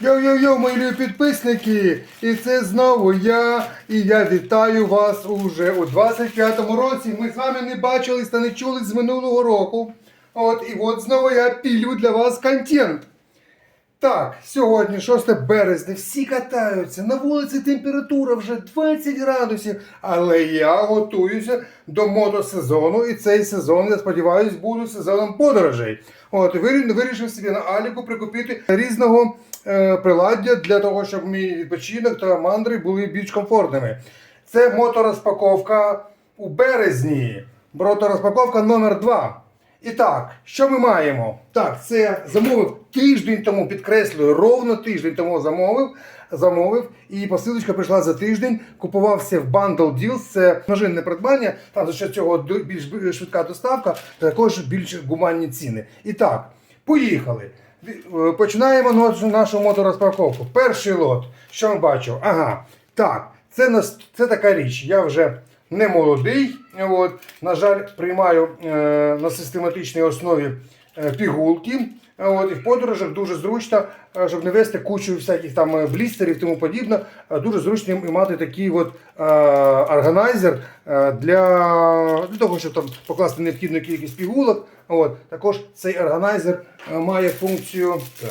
Йо-йо-йо, мої підписники! І це знову я. І я вітаю вас уже у 25-му році. Ми з вами не бачились та не чули з минулого року. От і от знову я пілю для вас контент. Так, сьогодні 6 березня, всі катаються, на вулиці температура вже 20 градусів, але я готуюся до мотосезону, і цей сезон, я сподіваюся, буде сезоном подорожей. От, вирішив собі на Аліку прикупити різного приладдя для того, щоб мій відпочинок та мандри були більш комфортними. Це моторозпаковка у березні. Моторозпаковка номер 2. І так, що ми маємо? Так, це замовив тиждень тому, підкреслюю, ровно тиждень тому замовив. Замовив, і посилочка прийшла за тиждень. Купувався в Bundle Deals, це множинне придбання. Там за що цього більш швидка доставка, також більш гуманні ціни. І так, поїхали. Е, Починаємо нашу- нашу моторозпаковку. Перший лот. Що ми бачимо? Ага, так, це, це така річ. Я вже не молодий. От, на жаль, приймаю е, на систематичній основі е, пігулки. От, і в подорожах дуже зручно, е, щоб не вести кучу всяких там е, блістерів і тому подібне. е, Дуже зручно і мати такий от е, органайзер е, для, для того, щоб там покласти необхідну кількість пігулок. От, також цей органайзер е, має функцію. Так,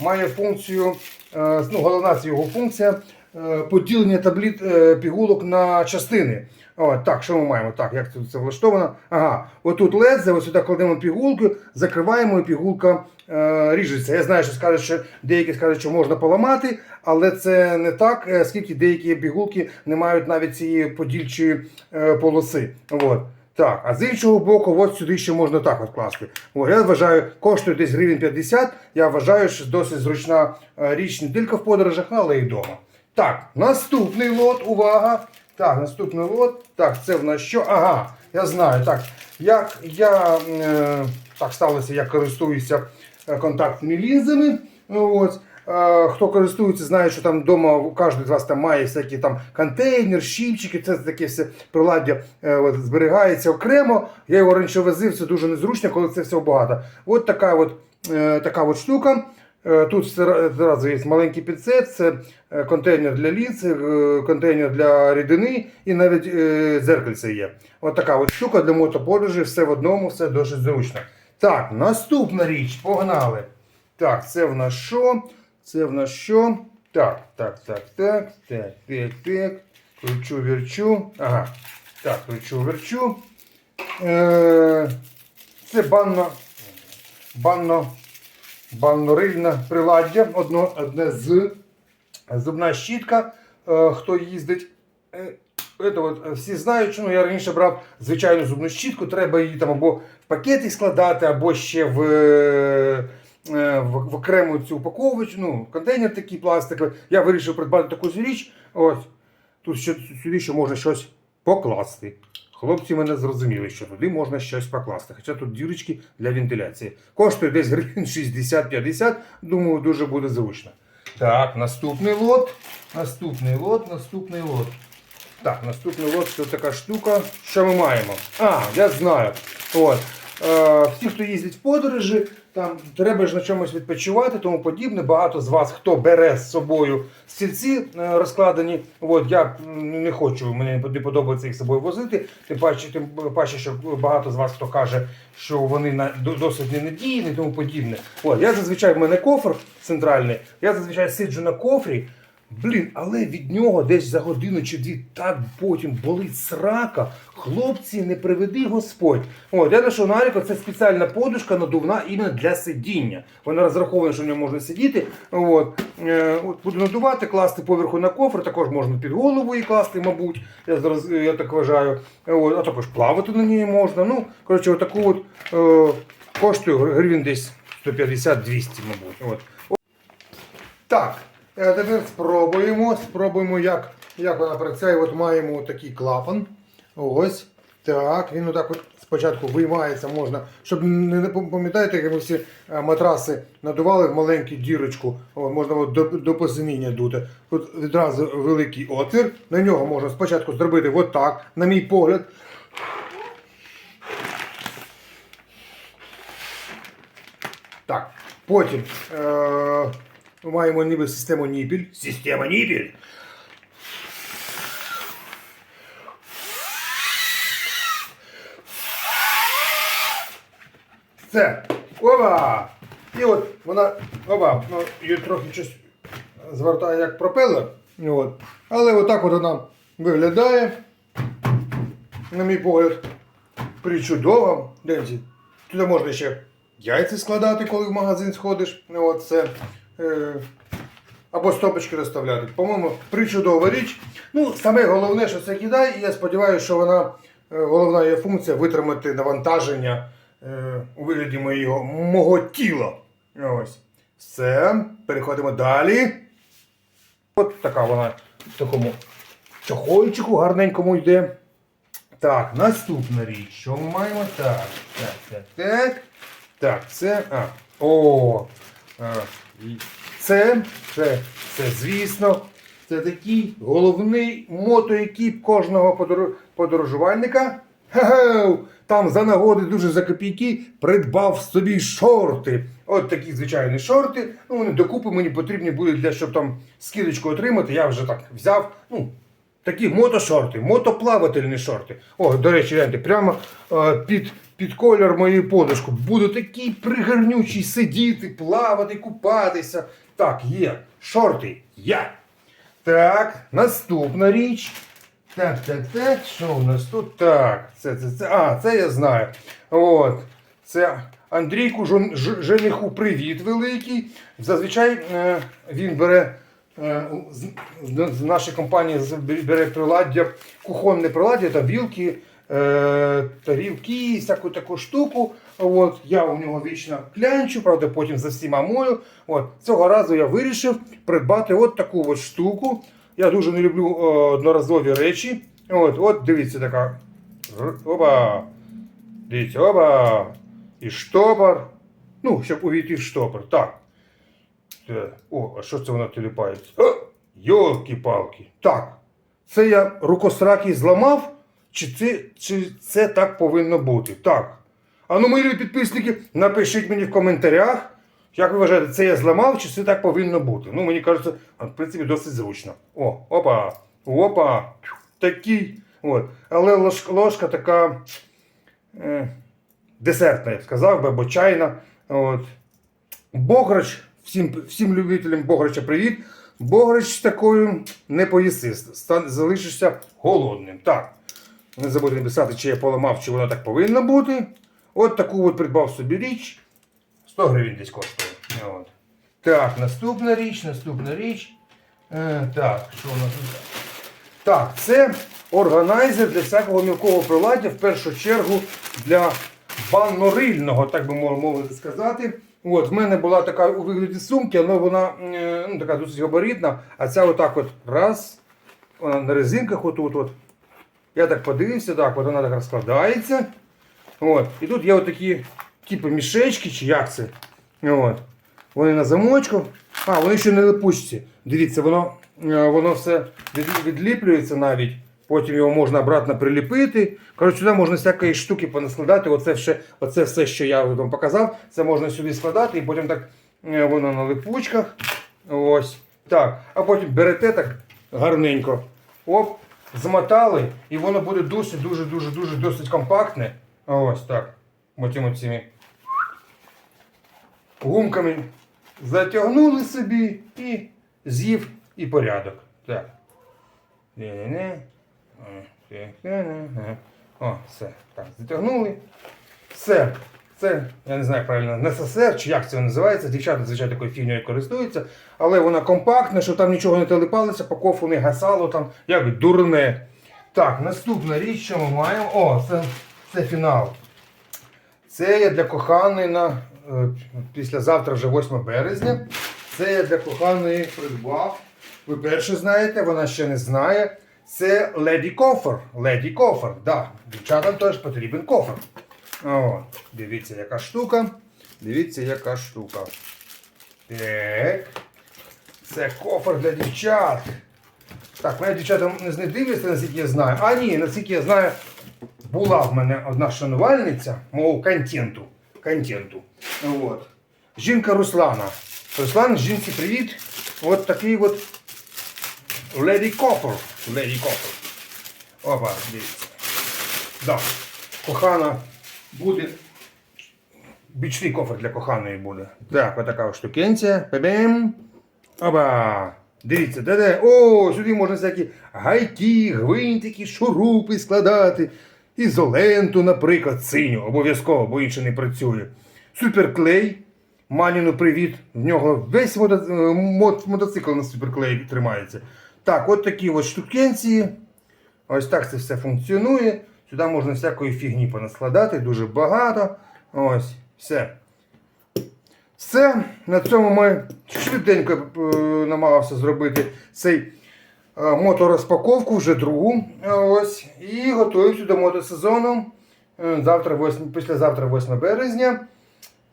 має функцію, е, ну, головна це його функція е, поділення табліт е, пігулок на частини. О, так, що ми маємо? Так, як тут це влаштовано? Ага, отут ледзе, ось сюди кладемо пігулку, закриваємо і пігулка е, ріжеться. Я знаю, що скажуть, що деякі скажуть, що можна поламати, але це не так, е, оскільки деякі пігулки не мають навіть цієї подільчої е, полоси. От. Так, а з іншого боку, от сюди ще можна так от класти. О, я вважаю, коштує десь гривень 50. Я вважаю, що досить зручна е, річ не тільки в подорожах, але й вдома. Так, наступний лот, увага. Так, наступний лот. Так, це в нас що? Ага, я знаю. Так, як я е, так сталося, я користуюся е, контактними лінзами. От. Е, Хто користується, знає, що там вдома кожен з вас там має всякі там контейнер, щіпчики, це таке все приладдя е, от, зберігається окремо. Я його раніше возив, це дуже незручно, коли це все багато. От така от, така от штука. Е, Тут зразу є маленький пінцет, це е, контейнер для лінз, е, контейнер для рідини і навіть дзеркальце є. От така от штука для мотоподорожі, все в одному, все дуже зручно. Так, наступна річ, погнали. Так, це в нас що? Це в нас що? Так, так, так, так, так, так, так. Кручу, верчу. Ага. Так, кручу, верчу. Е, це банно, банно, баннорильне приладдя. Одно, одне з зубна щітка. Е, хто їздить. Е, це от, е, всі знають, що ну, я раніше брав звичайну зубну щітку, треба її там або в пакети складати, або ще в, в, в окрему цю упаковочку, ну, контейнер такий пластиковий. Я вирішив придбати таку річ. Ось. Тут ще, сюди ще можна щось покласти. Хлопці мене зрозуміли, що туди можна щось покласти. Хоча тут дірочки для вентиляції. Коштує десь гривень 60-50. Думаю, дуже буде зручно. Так, наступний лот. Наступний лот, наступний лот. Так, наступний лот це така штука. Що ми маємо? А, я знаю. От. Е, всі, хто їздить в подорожі, там треба ж на чомусь відпочивати, тому подібне. Багато з вас, хто бере з собою стільці е, розкладені. От, я не хочу, мені не подобається їх з собою возити. Тим паче, тим паче, що багато з вас хто каже, що вони на, досить ненадійні тому подібне. От, я зазвичай в мене кофр центральний, я зазвичай сиджу на кофрі. Блін, але від нього десь за годину чи дві так потім болить срака. Хлопці, не приведи Господь. От, я знайшов на це спеціальна подушка надувна іменно для сидіння. Вона розрахована, що в ньому можна сидіти. От, е, от, буду надувати, класти поверху на кофр, також можна під голову її класти, мабуть. Я, зараз, е, я так вважаю. От, а також плавати на ній можна. Ну, коротше, отаку от, е, коштує гривень десь 150-200, мабуть. От. Так, е, тепер спробуємо. Спробуємо, як, як вона працює. От маємо такий клапан. Ось. Так, він отак от спочатку виймається, можна, щоб не пам'ятаєте, як ми всі е, матраси надували в маленьку дірочку, от, можна от до, до посиніння дути. Тут відразу великий отвір. На нього можна спочатку зробити отак, на мій погляд. Так, потім е, Ми маємо ніби систему ніпіль. Система ніпіль. Це. Оба! І от вона, оба, ну, її трохи щось звертає як пропелер. От. Але отак от вона виглядає. На мій погляд, причудово. Дивіться, туди можна ще яйця складати, коли в магазин сходиш. От це, або стопочки розставляти. По-моєму, причудова річ. Ну, саме головне, що це кидай, і я сподіваюся, що вона, е, головна її функція витримати навантаження е, у вигляді моєго, мого тіла. Ось. Все. Переходимо далі. От така вона в такому чохольчику гарненькому йде. Так, наступна річ. Що ми маємо? Так, так, так, так. Так, це. А, о. Це, це, це, звісно, це такий головний мотоекіп кожного подорожувальника. Ха-ха! Там за нагоди дуже за копійки придбав собі шорти. От такі звичайні шорти. Ну, вони докупи мені потрібні будуть для щоб там скидочку отримати. Я вже так взяв. Ну, Такі мотошорти, мотоплавательні шорти. О, до речі, гляньте, прямо е, під, під колір моєї подушки. Буду такий пригарнючий сидіти, плавати, купатися. Так, є. Шорти. Є. Так, наступна річ. Так, так, так. Що у нас тут? Так, це, це, це. А, це я знаю. От. Це Андрійку жениху привіт великий. Зазвичай е, він бере е, з, нашої компанії з- бере приладдя, кухонне приладдя та вілки, е, тарілки, всяку таку штуку. От, я у нього вічно клянчу, правда, потім за всіма мою. От, цього разу я вирішив придбати от таку от штуку. Я дуже не люблю е, одноразові речі. От, от дивіться така. Оба. Дивіться, оба. І штопор. Ну, щоб увійти в штопор. Так. О, а що це воно теліпається? Йолки-палки. Так. Це я рукосракий зламав, чи це, чи це так повинно бути? Так. А ну, мої підписники, напишіть мені в коментарях, як ви вважаєте, це я зламав, чи це так повинно бути. Ну, мені кажеться, в принципі, досить зручно. О, опа, опа, такий. От. Але ложка, ложка така е, десертна, я б сказав би, або чайна. От. Бограч, всім, всім любителям Бограча привіт. Бограч такою не поїси, залишишся голодним. Так. Не забудьте написати, чи я поламав, чи воно так повинно бути. От таку от придбав собі річ. 100 гривень десь коштує. От. Так, наступна річ, наступна річ. Е, так, що у нас тут? Так, це органайзер для всякого мілкого приладдя, в першу чергу для баннорильного, так би мов- мовити сказати. От, в мене була така у вигляді сумки, але вона е, ну, така досить габаритна, а ця отак от раз, вона на резинках отут. От. Я так подивився, так, от вона так розкладається. От. І тут є отакі типу мішечки, чи як це. От. Вони на замочку. А, вони ще не липучці. Дивіться, воно, е, воно все відліплюється навіть. Потім його можна обратно приліпити. Коротше, сюди можна всякої штуки понаскладати. Оце, все, оце все, що я вам показав, це можна сюди складати і потім так е, воно на липучках. Ось. Так. А потім берете так гарненько. Оп, замотали, і воно буде досить, дуже, досить компактне. Ось так. Потім оціми гумками затягнули собі і з'їв і порядок. Так. О, все. Так, затягнули. Все. Це, я не знаю правильно, НССР чи як це називається. Дівчата, звичайно, такою фігньою користуються, але вона компактна, щоб там нічого не телепалося, по кофу не гасало там, як дурне. Так, наступна річ, що ми маємо. О, це, це фінал. Це я для коханої на е, післязавтра вже 8 березня. Це я для коханої придбав. Ви перше знаєте, вона ще не знає. Це леді кофер. Леді кофер. Дівчатам теж потрібен кофер. О, дивіться, яка штука. Дивіться, яка штука. Так. Це кофер для дівчат. Так, мене дівчата не дивляться, наскільки я знаю. А ні, наскільки я знаю, була в мене одна шанувальниця мого контенту. контенту. От. Жінка Руслана. Руслан, жінці привіт. От такий от Леді Копер. Леді Копер. Опа, дивіться. Да. Кохана буде. Бічний кофр для коханої буде. Так, отака штукенція. Бем. Опа. Дивіться, де де. О, сюди можна всякі гайки, гвинтики, шурупи складати. Ізоленту, наприклад, синю, обов'язково, бо інше не працює. Суперклей. Маніну привіт. В нього весь е, мо- мотоцикл на суперклеї тримається. Так, от такі от штукенції. Ось так це все функціонує. Сюди можна всякої фігні понаскладати, дуже багато. Ось, все. Все. На цьому ми швиденько е, намагався зробити цей е, моторозпаковку, вже другу. Ось. І готуємося до мотосезону. Е, Завтра, 8, післязавтра 8 березня.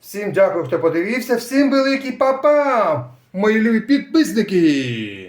Всім дякую, хто подивився. Всім великий па-па! Мої любі підписники!